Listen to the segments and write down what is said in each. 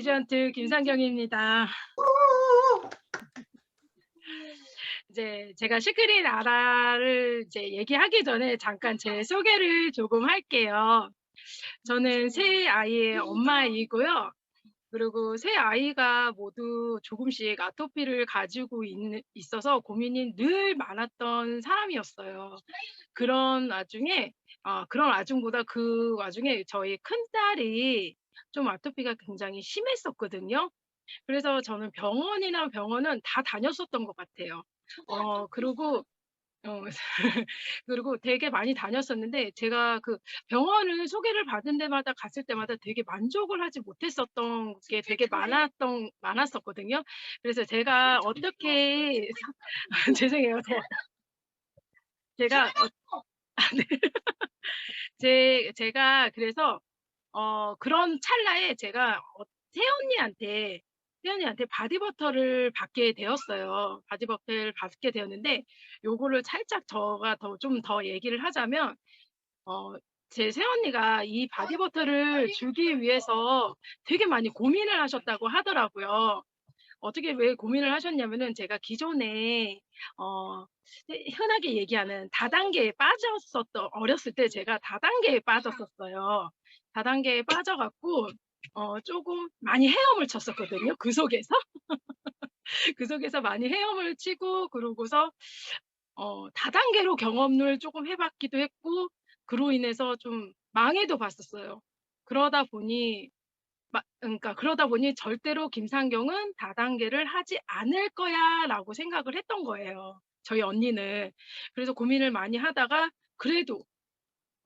에이전트 김상경입니다. 이제 제가 시크릿 아라를 이제 얘기하기 전에 잠깐 제 소개를 조금 할게요. 저는 세 아이의 엄마이고요. 그리고 세 아이가 모두 조금씩 아토피를 가지고 있, 있어서 고민이 늘 많았던 사람이었어요. 그런 와중에 아, 그런 와중보다 그 와중에 저희 큰 딸이 좀 아토피가 굉장히 심했었거든요. 그래서 저는 병원이나 병원은 다 다녔었던 것 같아요. 어, 그리고 어, 그리고 되게 많이 다녔었는데 제가 그 병원을 소개를 받은 데마다 갔을 때마다 되게 만족을 하지 못했었던 게 되게 많았던 많았었거든요. 그래서 제가 어떻게 죄송해요. 제가 제가 어, 아, 네. 제 제가 그래서 어 그런 찰나에 제가 어 새언니한테 새언니한테 바디버터를 받게 되었어요. 바디버터를 받게 되었는데 요거를 살짝 저가 더 좀 더 얘기를 하자면 어 제 새언니가 이 바디버터를 주기 위해서 되게 많이 고민을 하셨다고 하더라고요. 어떻게 왜 고민을 하셨냐면은 제가 기존에 어 흔하게 얘기하는 다단계에 빠졌었던 어렸을 때 제가 다단계에 빠졌었어요. 다단계에 빠져 갖고 어 쪼금 많이 헤엄을 쳤었거든요 그 속에서. 그 속에서 많이 헤엄을 치고 그러고서 어 다단계로 경험을 쪼금 해 봤기도 했고 그로 인해서 좀 망해도 봤었어요. 그러다 보니 막 그러니까 그러다 보니 '절대로 김상경은 다단계를 하지 않을 거야.'라고 생각을 했던 거예요 저희 언니는. 그래서 고민을 많이 하다가 그래도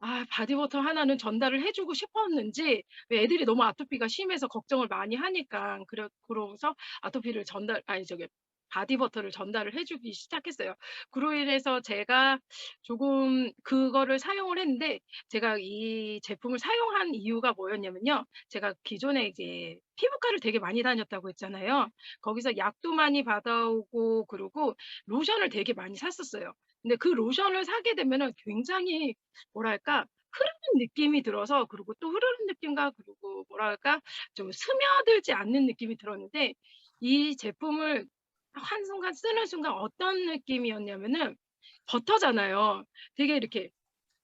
아 바디버터 하나는 전달을 해 주고 싶었는지 왜 애들이 너무 아토피가 심해서 걱정을 많이 하니까 그래 그러고서 아토피를 전달 아니 저기 바디버터를 전달을 해 주기 시작했어요. 그로 인해서 제가 조금 그거를 사용을 했는데 제가 이 제품을 사용한 이유가 뭐였냐면요. 제가 기존에 이제 피부과를 되게 많이 다녔다고 했잖아요. 거기서 약도 많이 받아오고 그러고 로션을 되게 많이 샀었어요. 근데 그 로션을 사게 되면은 굉장히 뭐랄까 흐르는 느낌이 들어서 그리고 또 흐르는 느낌과 그리고 뭐랄까 좀 스며들지 않는 느낌이 들었는데 이 제품을 한 순간 쓰는 순간 어떤 느낌이었냐면은 버터잖아요. 되게 이렇게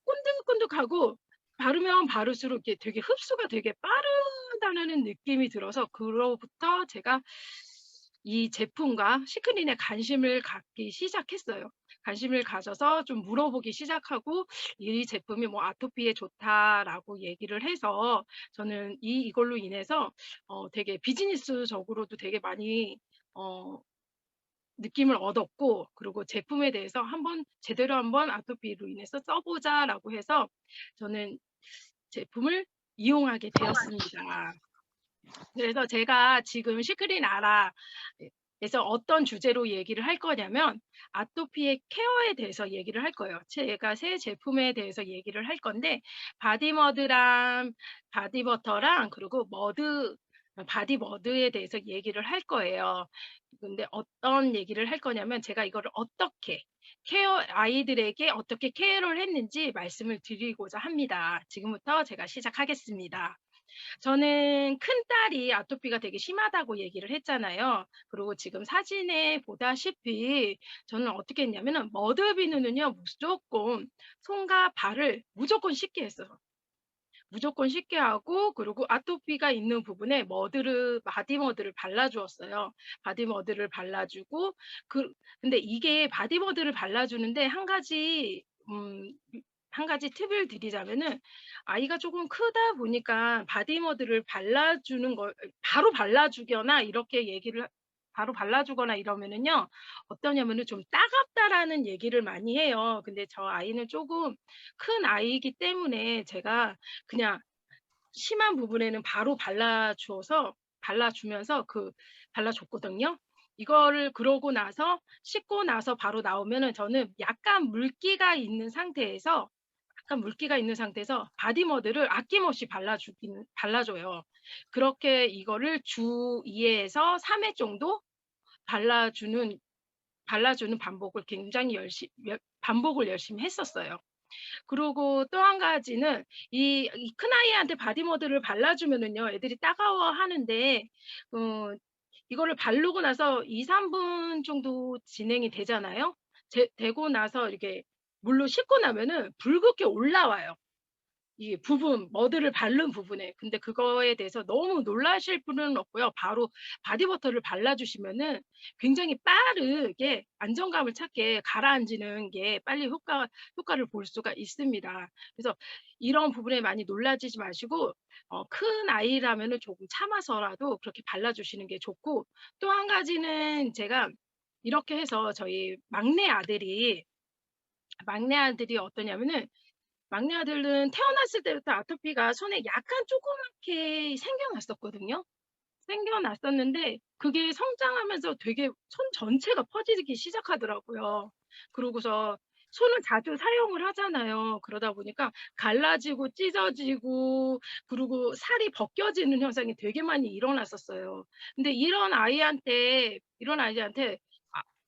쫀득쫀득하고 바르면 바를수록 이게 되게 흡수가 되게 빠르다는 느낌이 들어서 그로부터 제가 이 제품과 시크릿에 관심을 갖기 시작했어요. 관심을 가져서 좀 물어보기 시작하고 "이 제품이 뭐 아토피에 좋다."라고 얘기를 해서 저는 이 이걸로 인해서 어 되게 비즈니스적으로도 되게 많이 어 느낌을 얻었고 그리고 제품에 대해서 한번 제대로 한번 "아토피로 인해서 써 보자."라고 해서 저는 제품을 이용하게 되었습니다. 그래서 제가 지금 시크릿 아라 에서 어떤 주제로 얘기를 할 거냐면 아토피의 케어에 대해서 얘기를 할 거예요. 제가 새 제품에 대해서 얘기를 할 건데 바디머드랑 바디버터랑 그리고 머드 바디머드에 대해서 얘기를 할 거예요. 근데 어떤 얘기를 할 거냐면 제가 이거를 어떻게 케어 아이들에게 어떻게 케어를 했는지 말씀을 드리고자 합니다. 지금부터 제가 시작하겠습니다. 저는 큰 딸이 아토피가 되게 심하다고 얘기를 했잖아요. 그리고 지금 사진에 보다시피 저는 어떻게 했냐면은 머드 비누는요 무조건 손과 발을 무조건 씻게 했어요. 무조건 씻게 하고 그리고 아토피가 있는 부분에 머드를 바디머드를 발라 주었어요. 바디머드를 발라 주고 그 근데 이게 바디머드를 발라 주는데 한 가지 음 한 가지 팁을 드리자면은 아이가 쪼금 크다 보니까 바디머드를 발라 주는 걸 바로 발라 주거나 이렇게 얘기를 바로 발라 주거나 이러면은요. 어떠냐면은 좀 "따갑다."라는 얘기를 많이 해요. 근데 저 아이는 쪼금 큰 아이이기 때문에 제가 그냥 심한 부분에는 바로 발라 주어서 발라 주면서 그 발라 줬거든요. 이거를 그러고 나서 씻고 나서 바로 나오면은 저는 약간 물기가 있는 상태에서 약간 물기가 있는 상태에서 바디머드를 아낌없이 발라 주기는 발라 줘요. 그렇게 이거를 주 2 회에서 3회 정도 발라 주는 발라 주는 반복을 굉장히 열심 열 반복을 열심히 했었어요. 그리고 또 한 가지는 이 이 큰아이한테 바디머드를 발라 주면은요 애들이 따가워하는데 어 이거를 바르고 나서 2-3분 정도 진행이 되잖아요. 제 되고 나서 이렇게 물로 씻고 나면은 붉게 올라와요. 이 부분 머드를 바른 부분에. 근데 그거에 대해서 너무 놀라실 필요는 없고요. 바로 바디버터를 발라 주시면은 굉장히 빠르게 안정감을 찾게 가라앉는 게 빨리 효과 효과를 볼 수가 있습니다. 그래서 이런 부분에 많이 놀라지지 마시고 어 큰 아이라면은 조금 참아서라도 그렇게 발라 주시는 게 좋고 또 한 가지는 제가 이렇게 해서 저희 막내 아들이 막내 아들이 어떠냐면은 막내 아들은 태어났을 때부터 아토피가 손에 약간 조그맣게 생겨났었거든요. 생겨났었는데 그게 성장하면서 되게 손 전체가 퍼지기 시작하더라고요. 그러고서 손을 자주 사용을 하잖아요. 그러다 보니까 갈라지고 찢어지고 그리고 살이 벗겨지는 현상이 되게 많이 일어났었어요. 근데 이런 아이한테 이런 아이한테 아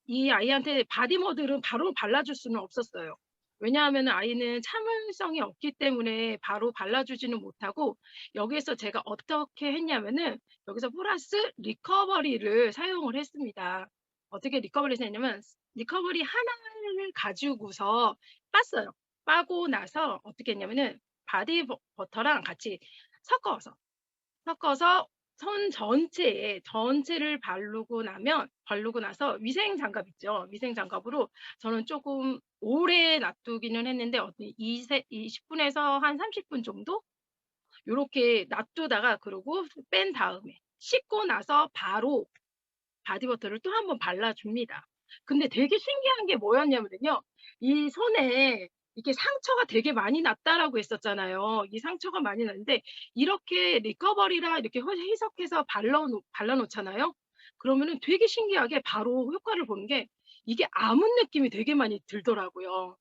이 아이한테 바디머드를 바로 발라줄 수는 없었어요. 왜냐하면은 아이는 참을성이 없기 때문에 바로 발라주지는 못하고 여기에서 제가 어떻게 했냐면은 여기서 플러스 리커버리를 사용을 했습니다. 어떻게 리커버리를 했냐면 리커버리 하나를 가지고서 빻어요. 빠고 나서 어떻게 했냐면은 바디 버 버터랑 같이 섞어서 섞어서 손 전체에 전체를 바르고 나면 바르고 나서 위생 장갑 있죠. 위생 장갑으로 저는 쪼금 오래 놔두기는 했는데 어이 이세 20 분에서 한 30분 정도 요렇게 놔두다가 그러고 뺀 다음에 씻고 나서 바로 바디버터를 또 한 번 발라 줍니다. 근데 되게 신기한 게 뭐였냐면요. 이 손에 이렇게 상처가 되게 많이 났다라고 했었잖아요. 이 상처가 많이 났는데 이렇게 리커버리랑 이렇게 허 희석해서 발라 놓 발라 놓잖아요. 그러면은 되게 신기하게 바로 효과를 보는 게 이게 아문 느낌이 되게 많이 들더라고요.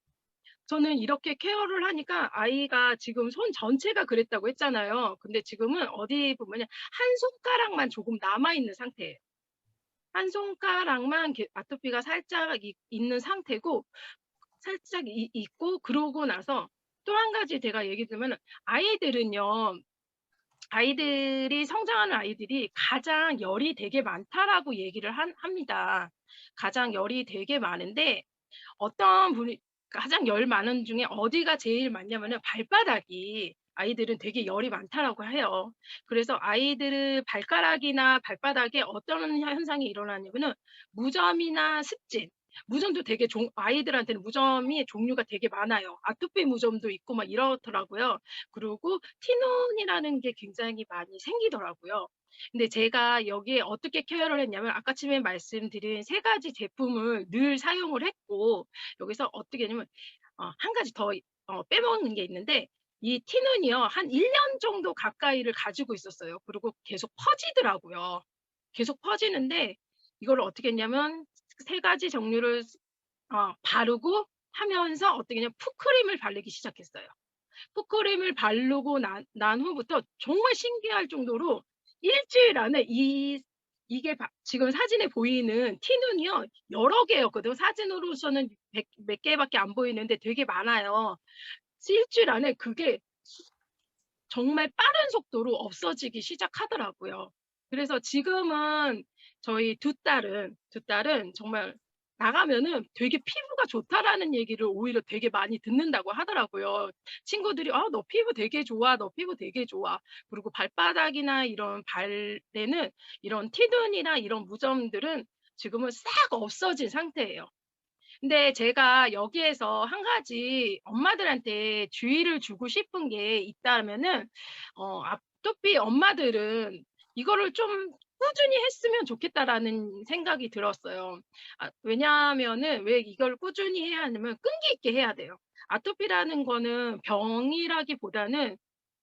저는 이렇게 케어를 하니까 아이가 지금 손 전체가 그랬다고 했잖아요. 근데 지금은 어디 보면은 한 손가락만 조금 남아 있는 상태예요. 한 손가락만 아토피가 살짝 있 있는 상태고 살짝 이 있고 그러고 나서 또 한 가지 제가 얘기 드리면은 아이들은요. 아이들이 성장하는 아이들이 "가장 열이 되게 많다."라고 얘기를 한 합니다. 가장 열이 되게 많은데 어떤 분이 가장 열 많은 중에 어디가 제일 많냐면은 발바닥이 아이들은 되게 열이 많다라고 해요. 그래서 아이들의 발가락이나 발바닥에 어떤 현상이 일어나냐면은 무좀이나 습진 무좀도 되게 종 아이들한테는 무좀이 종류가 되게 많아요. 아토피 무좀도 있고 막 이렇더라고요. 그리고 티눈이라는 게 굉장히 많이 생기더라고요. 근데 제가 여기에 어떻게 케어를 했냐면 아까 처음에 말씀드린 세 가지 제품을 늘 사용을 했고 여기서 어떻게 했냐면 어 한 가지 더 어 빼먹는 게 있는데 이 티눈이요. 한 1년 정도 가까이를 가지고 있었어요. 그리고 계속 퍼지더라고요. 계속 퍼지는데 이거를 어떻게 했냐면 세 가지 종류를 어 바르고 하면서 어떻게 했냐면 풋크림을 바르기 시작했어요. 풋크림을 바르고 난 난 후부터 정말 신기할 정도로 일 주일 안에 이 이게 바 지금 사진에 보이는 티눈이요. 여러 개였거든요. 사진으로서는 몇몇 개밖에 안 보이는데 되게 많아요. 일 주일 안에 그게 정말 빠른 속도로 없어지기 시작하더라고요. 그래서 지금은 저희 두 딸은 두 딸은 정말 나가면은 되게 "피부가 좋다."라는 얘기를 오히려 되게 많이 듣는다고 하더라고요. 친구들이 "아 너 피부 되게 좋아. 너 피부 되게 좋아." 그리고 발바닥이나 이런 발에는 이런 티눈이나 이런 무좀들은 지금은 싹 없어진 상태예요. 근데 제가 여기에서 한 가지 엄마들한테 주의를 주고 싶은 게 있다면은 어 아토피 엄마들은 이거를 좀' 꾸준히 했으면 좋겠다.'라는 생각이 들었어요. 아 왜냐하면은 왜 이걸 꾸준히 해야 하냐면 끈기 있게 해야 돼요. 아토피라는 거는 병이라기보다는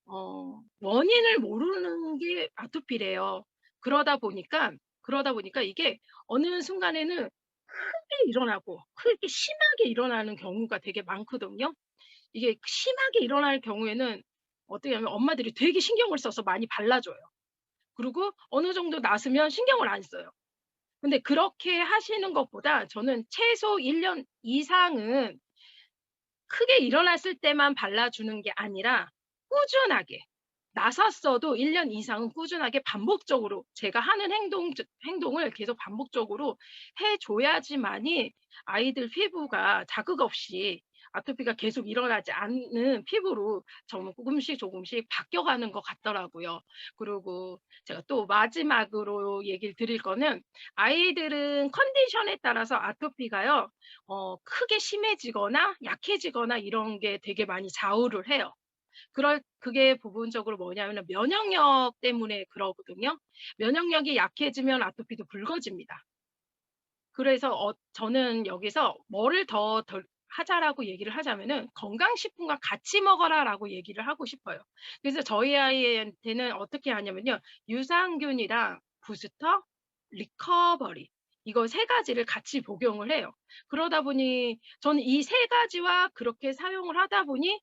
어 원인을 모르는 게 아토피래요. 그러다 보니까 그러다 보니까 이게 어느 순간에는 크게 일어나고 크게 심하게 일어나는 경우가 되게 많거든요. 이게 심하게 일어날 경우에는 어떻게 하면 엄마들이 되게 신경을 써서 많이 발라 줘요. 그리고 어느 정도 나으면 신경을 안 써요. 근데 그렇게 하시는 것보다 저는 최소 1년 이상은 크게 일어났을 때만 발라주는 게 아니라 꾸준하게 나섰어도 1년 이상은 꾸준하게 반복적으로 제가 하는 행동 저 행동을 계속 반복적으로 해 줘야지만이 아이들 피부가 자극 없이 아토피가 계속 일어나지 않는 피부로 조금씩 조금씩 바뀌어가는 것 같더라고요. 그리고 제가 또 마지막으로 얘기를 드릴 거는 아이들은 컨디션에 따라서 아토피가요. 어 크게 심해지거나 약해지거나 이런 게 되게 많이 좌우를 해요. 그럴 그게 부분적으로 뭐냐면은 면역력 때문에 그러거든요. 면역력이 약해지면 아토피도 붉어집니다. 그래서 어 저는 여기서 뭐를 더덜 하자라고 얘기를 하자면은 "건강식품과 같이 먹어라."라고 얘기를 하고 싶어요. 그래서 저희 아이한테는 어떻게 하냐면요. 유산균이랑 부스터, 리커버리 이거 세 가지를 같이 복용을 해요. 그러다 보니 저는 이 세 가지와 그렇게 사용을 하다 보니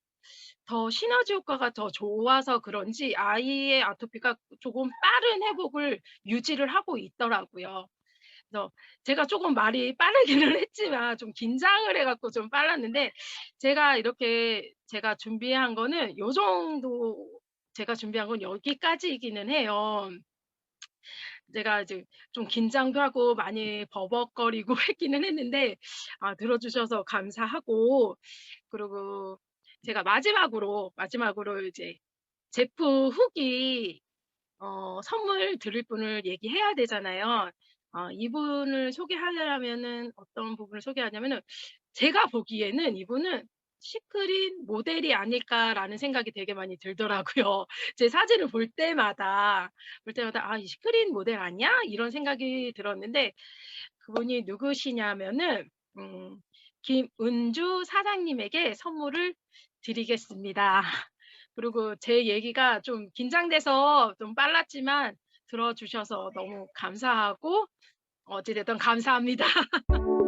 더 시너지 효과가 더 좋아서 그런지 아이의 아토피가 조금 빠른 회복을 유지를 하고 있더라고요. 그래서 제가 쪼금 말이 빠르기는 했지만 좀 긴장을 해 갖고 좀 빨랐는데 제가 이렇게 제가 준비한 거는 요 정도 제가 준비한 건 여기까지이기는 해요. 제가 이제 좀 긴장도 하고 많이 버벅거리고 했기는 했는데 아 들어 주셔서 감사하고 그리고 제가 마지막으로, 마지막으로 이제 제품 후기 어 선물 드릴 분을 얘기해야 되잖아요. 어 이분을 소개하려면은 어떤 부분을 소개하냐면은 제가 보기에는 이분은 '시크릿 모델이 아닐까.'라는 생각이 되게 많이 들더라고요. 제 사진을 볼 때마다, 볼 때마다 '아 이 시크릿 모델 아니야?' 이런 생각이 들었는데 그분이 누구시냐면은 음 김은주 사장님에게 선물을 드리겠습니다. 그리고 제 얘기가 좀 긴장돼서 좀 빨랐지만 들어 주셔서 너무 감사하고 어찌 됐든 감사합니다.